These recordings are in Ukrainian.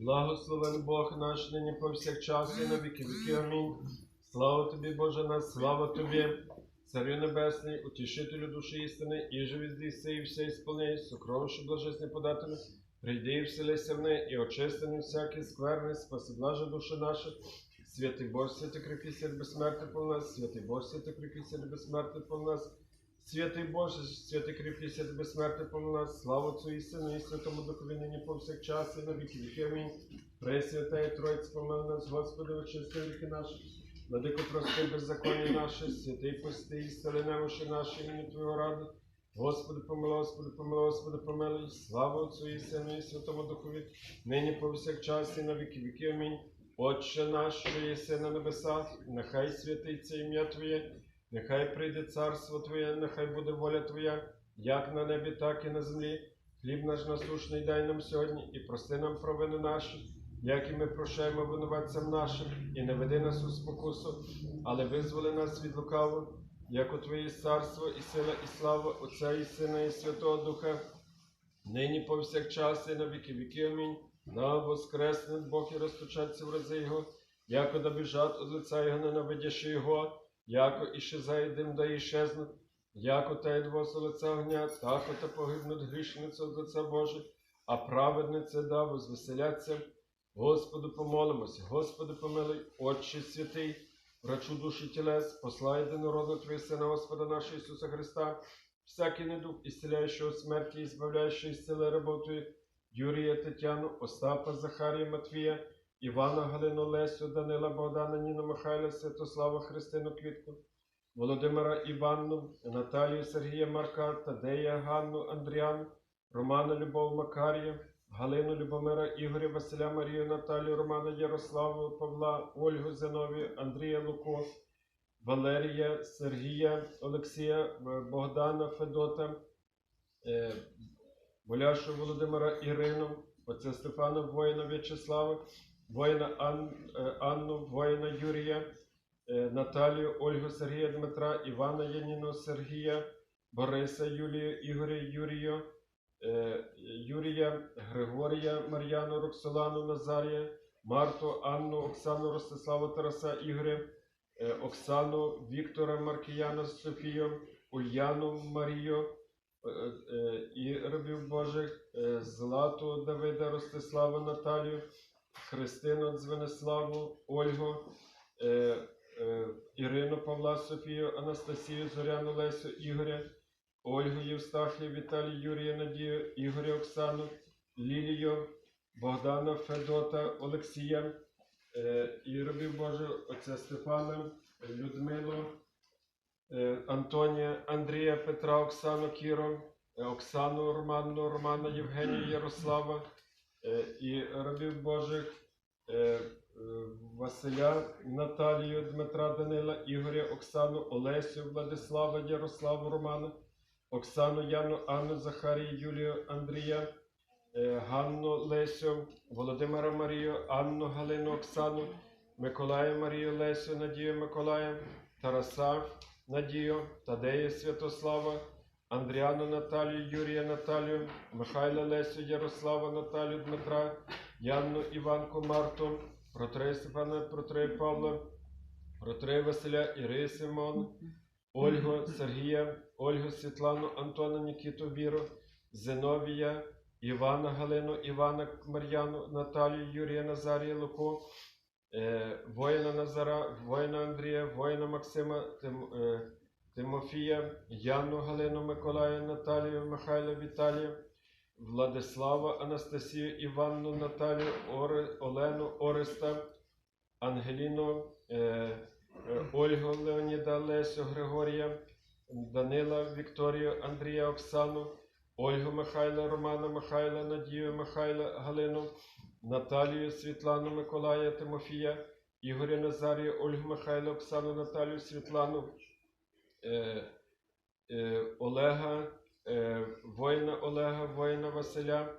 Благословен Бог наш нині повсякчас і на віки віки. Амінь. Слава тобі, Боже наш, слава тобі, Царю Небесний, утішителю душі істини, і живі здійси, і все ісполняй, сокровище блажесне подателю, прийди і вселися в неї, і очистини всякі скверни, спаси блаже душі наші. Святий Боже, святий кріпкий свят безсмертний по нас, святий Боже, святий кріпкий свят безсмертний по нас, святий Боже, святий кріпкий свят безсмертний по нас, слава Отцю і Сину, і Святому Духові нині повсякчас, і на віки віки. Амінь. І Троїць, помилуй нас, Господи, очисти віки наші. Владико, прости беззаконня наше, святий пости, і стали немощі наші, імені Твого ради. Господи, помилуй, Господи, помилуй, Господи, помилуй. Слава Отцю і Сину, і Святому Духові, нині повсякчас, і на віки віки. Амінь. Отче наш, що єси на небесах, нехай святиться ім'я Твоє, нехай прийде царство Твоє, нехай буде воля Твоя, як на небі, так і на землі. Хліб наш насушний дай нам сьогодні, і прости нам провини наші, як і ми прощаємо винуватцям нашим, і не веди нас у спокусу, але визволи нас від лукавого, як у Твоє царство, і сила, і слава Отця і Сина, і Святого Духа, нині повсякчас, і на віки віки. Амінь. На воскресне Бог і розточаться в рази Його, яко да біжать от лица Його, ненавидяши Його, яко іще зайдем, да іщезнуть, яко та й двоса лиця огня, тако та погибнуть грішниці от лиця Боже, а праведнице да возвеселяться. Господу помолимося, Господи помилуй, Отче святий, врачу душі тілес, посла єдинородного Твого Сина Господа нашого Ісуса Христа, всякий недуг, ісцеляючого смерті, і збавляючого із сили работою, Юрія Тетяну, Остапа Захарія Матвія, Івана Галину Лесю, Данила Богдана, Ніну Михайла, Святослава Христину Квітку, Володимира Іванну, Наталію Сергія Марка, Тадея Ганну Андріану, Романа Любов Макарія, Галину Любомира, Ігоря Василя Марію, Наталію, Романа Ярославу, Павла, Ольгу Зиновію, Андрія Луко, Валерія, Сергія, Олексія, Богдана Федота, е, Боляшу Володимира Ірину, отця Стефана воїна В'ячеслава, воїна Ан, е, Анну, воїна Юрія, е, Наталію, Ольгу Сергія Дмитра, Івана Яніну Сергія, Бориса Юлію, Ігоря Юрію, е, Юрія, Григорія, Мар'яну, Роксолану, Назарія, Марту, Анну, Оксану, Ростиславу, Тараса, Ігоря, Оксану, Віктора, Маркіяна, Софію, Ульяну, Марію, і рабів Божих, Злату Давида, Ростислава, Наталію, Христину Дзвениславу, Ольгу, е, е, Ірину Павла, Софію, Анастасію, Зоряну Лесю, Ігоря, Ольгу Євстахію, Віталію, Юрія Надію, Ігоря Оксану, Лілію, Богдана Федота, Олексія, е, і рабів Божих, отця Степана, Людмилу, е, Антонія, Андрія, Петра, Оксану, Кіро, е, Оксану, Роману, Романа, Євгенію, Ярослава, і рабів Божих, е, е, Василя, Наталію, Дмитра, Данила, Ігоря, Оксану, Олесю, Владислава, Ярославу, Романа, Оксану, Яну, Анну, Захарію, Юлію, Андрія, е, Ганну, Лесю, Володимира Марію, Анну, Галину, Оксану, Миколая Марію, Лесю, Надію, Миколая, Тараса, Надію, Тадея Святослава, Андріану Наталію, Юрія Наталію, Михайла Лесю, Ярослава Наталію, Дмитра, Янну Іванку Марту, Протрея Степана, Протрея Павла, Протрея Василя, Ірию Симон, Ольгу Сергія, Ольгу Світлану, Антона Нікіту Віру, Зиновія, Івана Галину, Івана Мар'яну, Наталію, Юрія Назарія Луку, е, воїна Назара, воїна Андрія, воїна Максима, Тим, е, Тимофія, Яну Галину Миколая, Наталію, Михайла Віталія, Владислава, Анастасію, Іванну, Наталію, Ори, Олену, Ореста, Ангеліну, е, е, Ольгу Леоніда, Лесю, Григорія, Данила, Вікторію, Андрія, Оксану, Ольгу Михайла, Романа Михайла, Надію Михайла, Галину, Наталію, Світлану, Миколая, Тимофія, Ігоря Назарію, Ольгу Михайла, Оксану, Наталію, Світлану, Олега, е, воїна Олега, воїна Василя,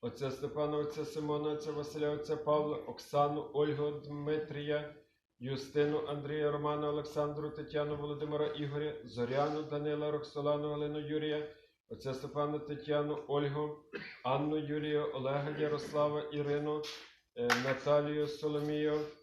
отця Степана, отця Симона, отця Василя, отця Павла, Оксану, Ольгу, Дмитрія, Юстину, Андрія, Романа, Олександру, Тетяну, Володимира, Ігоря, Зоряну, Данила, Роксолану, Галину, Юрія, отця Степана, Тетяну, Ольгу, Анну, Юрію, Олега, Ярослава, Ірину, е, Наталію Соломію, е,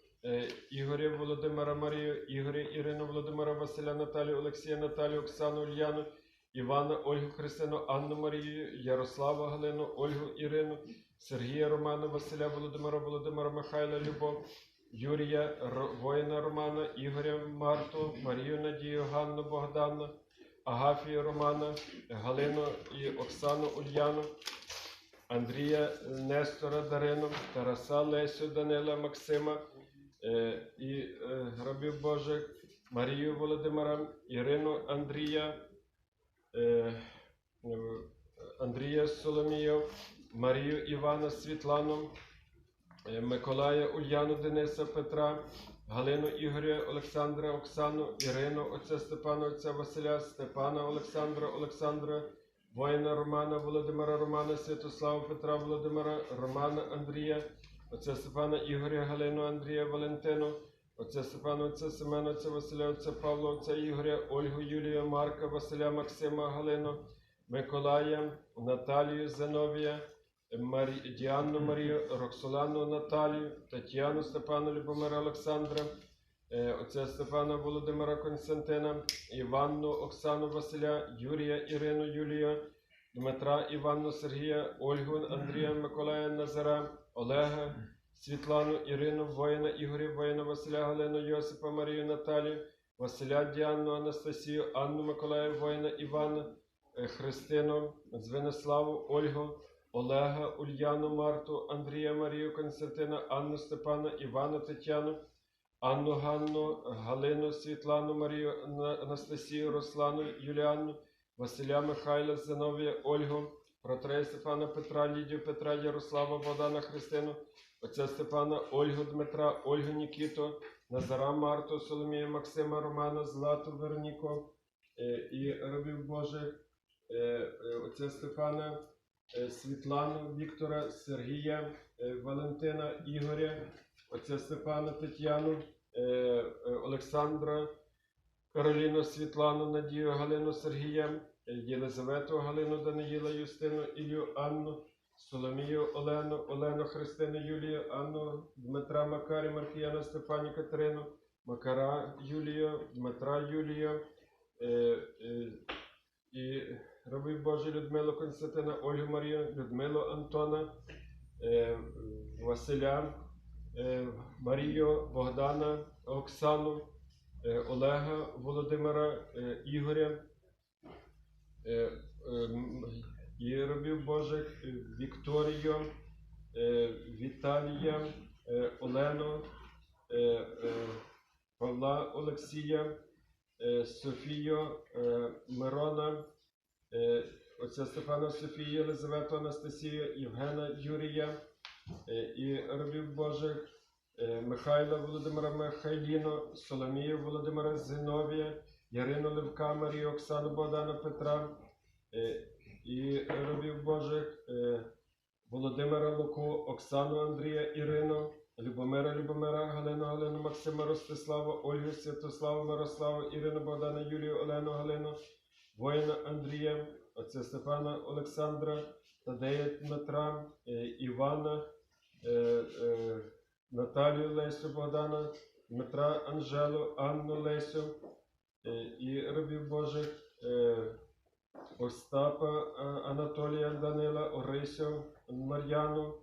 Ігоря Володимира Марію, Ігоря Ірину Володимира Василя Наталію, Олексія Наталію, Оксану Ульяну, Івана Ольгу Христину, Анну Марію, Ярослава Галину, Ольгу Ірину, Сергія Романа, Василя Володимира, Володимира Михайла Любов, Юрія воїна Романа, Ігоря Марту, Марію Надію, Ганну Богдану, Агафію Романа, Галину і Оксану Ульяну, Андрія Нестора Дарину, Тараса Лесю Данила Максима е, і е, рабів Божих, Марію Володимира, Ірину Андрія, е, е, Андрія Соломію, Марію Івана Світлану, е, Миколая Ульяну Дениса Петра, Галину Ігоря Олександра Оксану, Ірину отця Степана отця Василя, Степана Олександра Олександра, воїна Романа Володимира Романа, Святослава Петра Володимира, Романа Андрія, отця Степана Ігоря Галину Андрія Валентину, отця Степана отця Семена, отця Василя, отця Павла, отця Ігоря, Ольгу Юлію, Марка, Василя Максима Галину, Миколая, Наталію Зиновія, Марі... Діанну Марію, Роксолану Наталію, Тетяну Степану Любомира Олександра, е, отця Степана Володимира Константина, Іванну Оксану Василя, Юрія Ірину Юлія, Дмитра Іванну Сергія, Ольгу Андрія Миколая Назара, Олега, Світлану Ірину, воїна Ігоря, воїна Василя Галину, Йосипа Марію Наталію, Василя Діанну Анастасію, Анну Миколая, воїна Івана, е, Христину, Звениславу, Ольгу, Олега, Ульяну, Марту, Андрія Марію, Константина, Анну Степана, Івана Тетяну, Анну Ганну, Галину, Світлану, Марію, Анастасію, Руслану, Юліанну, Василя Михайла, Зиновія, Ольгу, Протрея Степана Петра, Лідію Петра, Ярослава, Богдана Христину, отця Степана, Ольгу Дмитра, Ольгу Нікіту, Назара Марту, Соломію, Максима, Романа, Злату, Вероніку е, і рабів Божих, е, е, отця Стефана, е, Світлану, Віктора, Сергія, Валентина, Ігоря, отця Степана, Тетяну, Олександра, Кароліну, Світлану, Надію, Галину, Сергія, Єлизавету, Галину, Даниїла, Юстину, Ілью, Анну, Соломію, Олену, Олену, Христину, Юлію, Анну, Дмитра, Макарі, Маркіяна, Стефані, Катерину, Макара, Юлію, Дмитра, Юлію, е, е, і рабів Божий Людмилу Константина, Ольгу Марію, Людмилу Антона, е, Василя, е, Марію, Богдана, Оксану, е, Олега, Володимира, е, Ігоря, е, е, рабів Божих е, Вікторію, е, Віталія, Олену, Павла Олексія, Софію, Мирона, отця Стефана Софію, Єлизавету Анастасію, Євгена Юрія і рабів Божих, Михайла Володимира Михайліно, Соломію Володимира Зиновія, Ярину Левка, Марію, Оксану Богдана Петра е, і рабів Божих, е, Володимира Луку, Оксану Андрія Ірину, Любомира Любомира, Галину Галину, Максима Ростислава, Ольгу Святославу, Мирославу, Ірину Богдана, Юлію, Олену Галину, воїна Андрія, отця Степана Олександра, Тадея Дмитра, е, Івана, Наталію Лесю Богдана, Дмитра Анжелу, Анну Лесю і рабів Божих, е, Остапа е, Анатолія Данила, Орисю, Мар'яну,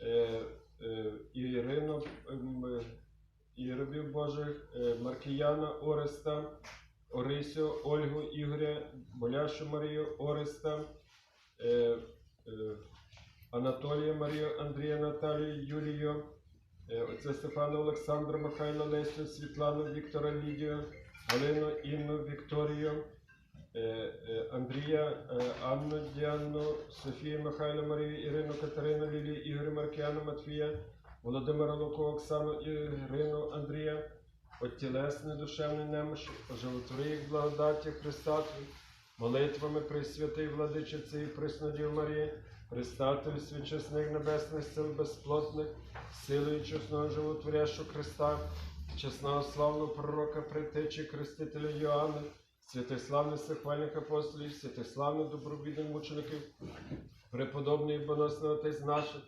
е, е, Ірину, ем, е, і рабів Божих, е, Маркіяна Ореста, Орисю, Ольгу Ігоря, Боляшу Марію Ореста, е, е, Анатолія Марію, Андрія Наталію, Юлію, е, отця Стефана Олександра, Михайла Лесю, Світлану, Віктора Лідію, Галину, Інну, Вікторію, е, е, Андрія, е, Анну, Діанну, Софію, Михайло, Марію, Ірину, Катерину, Лілію, Ігоря Маркіяна, Матвія, Володимира Луку, Оксану, Ірину, Андрія, от тілесної душевної немощі, оживотвори їх благодаті Христа, молитвами Пресвятий Владичиці і Преснодів Марії, Христателю свічесних небесних сил безплотних, силою чесного животворящого Христа, чесного славного пророка, притечі Крестителя Йоанна, святославних сихвальних апостолів, святославних добробідних мучеників, преподобний боносний отець наших,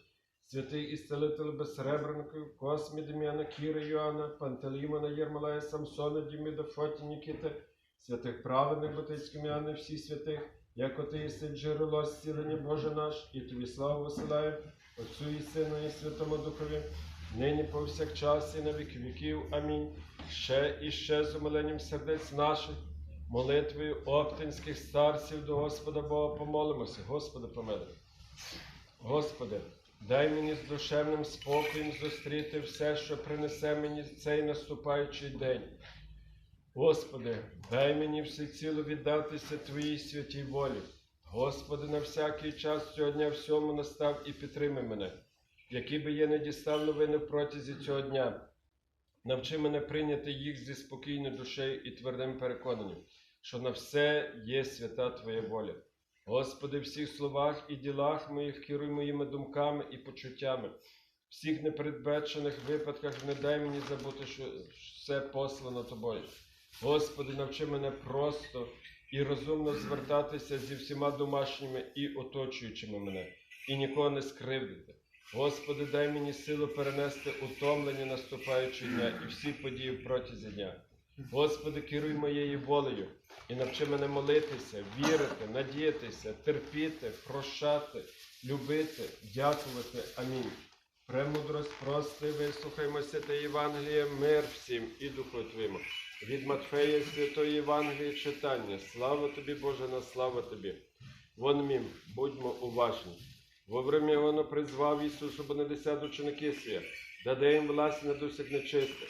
святий ісцелитель безсребреників, Космі Дем'яна, Кіри Йоанна, Пантелеймона, Єрмолая, Самсона, Діміда, Фоті, Нікіти, святих праведних Батицьким Іоанна, всіх святих, як ти єси джерело зцілення Боже наш, і тобі славу висилаю, Отцю і Сину, і Святому Духові, нині повсякчас і на віки віків. Амінь. Ще і ще з умиленням сердець наших, молитвою оптинських старців до Господа Бога помолимося. Господи, помилуй. Господи, дай мені з душевним спокоєм зустріти все, що принесе мені цей наступаючий день. Господи, дай мені всеціло віддатися Твоїй святій волі. Господи, на всякий час цього дня всьому настав і підтримай мене, які би я не дістав новини протязі цього дня. Навчи мене прийняти їх зі спокійною душею і твердим переконанням, що на все є свята Твоя воля. Господи, в всіх словах і ділах моїх керуй моїми думками і почуттями. В всіх непередбачених випадках не дай мені забути, що все послано Тобою. Господи, навчи мене просто і розумно звертатися зі всіма домашніми і оточуючими мене, і нікого не скривдити. Господи, дай мені силу перенести утомлення наступаючого дня і всі події протязі дня. Господи, керуй моєю волею і навчи мене молитися, вірити, надіятися, терпіти, прощати, любити, дякувати. Амінь. Премудрость, прости, вислухаймося та Євангелія, мир всім і Духу Твоєму. Від Матфея Святої Євангелії читання. Слава тобі, Боже, на слава тобі. Вон мім, будьмо уважні. Во время воно призвав Ісус, щоб не десят ученики свої, даде їм власть над усіх нечистих,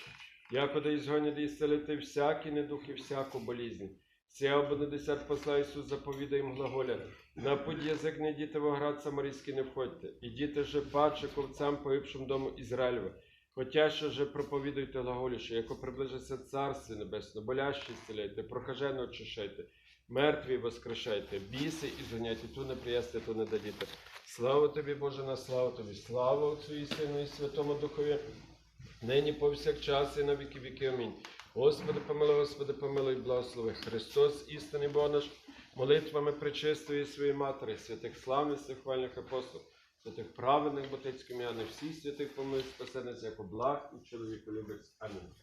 якоди ізгонять і селити всякі недух і всяку болізнь. Сія або не десят посла Ісус заповідає їм глаголя. На путь язик не діти в оград самарійський не входьте, і діти же паче ковцям погибшим дому Ізраїлева. Хотя же проповідуйте глаголіше, яко приближиться Царство Небесне, болящі зціляйте, прокажено очищайте, мертві воскрешайте, біси і зганяйте, ту не приясти, ту не дадіте. Слава тобі, Боже, на славу тобі, слава Отцю і Сину і Святому Духові, нині повсякчас і на віки віки. Амінь. Господи, помилуй, Господи, помилуй, благослови. Христос, істинний Бог наш, молитвами причистої своєї матері, святих славних, хвальних апостолів, святих праведних Ботицьким Яни, всіх святих помилуй, спасених, як благ і чоловіку любець. Амінь.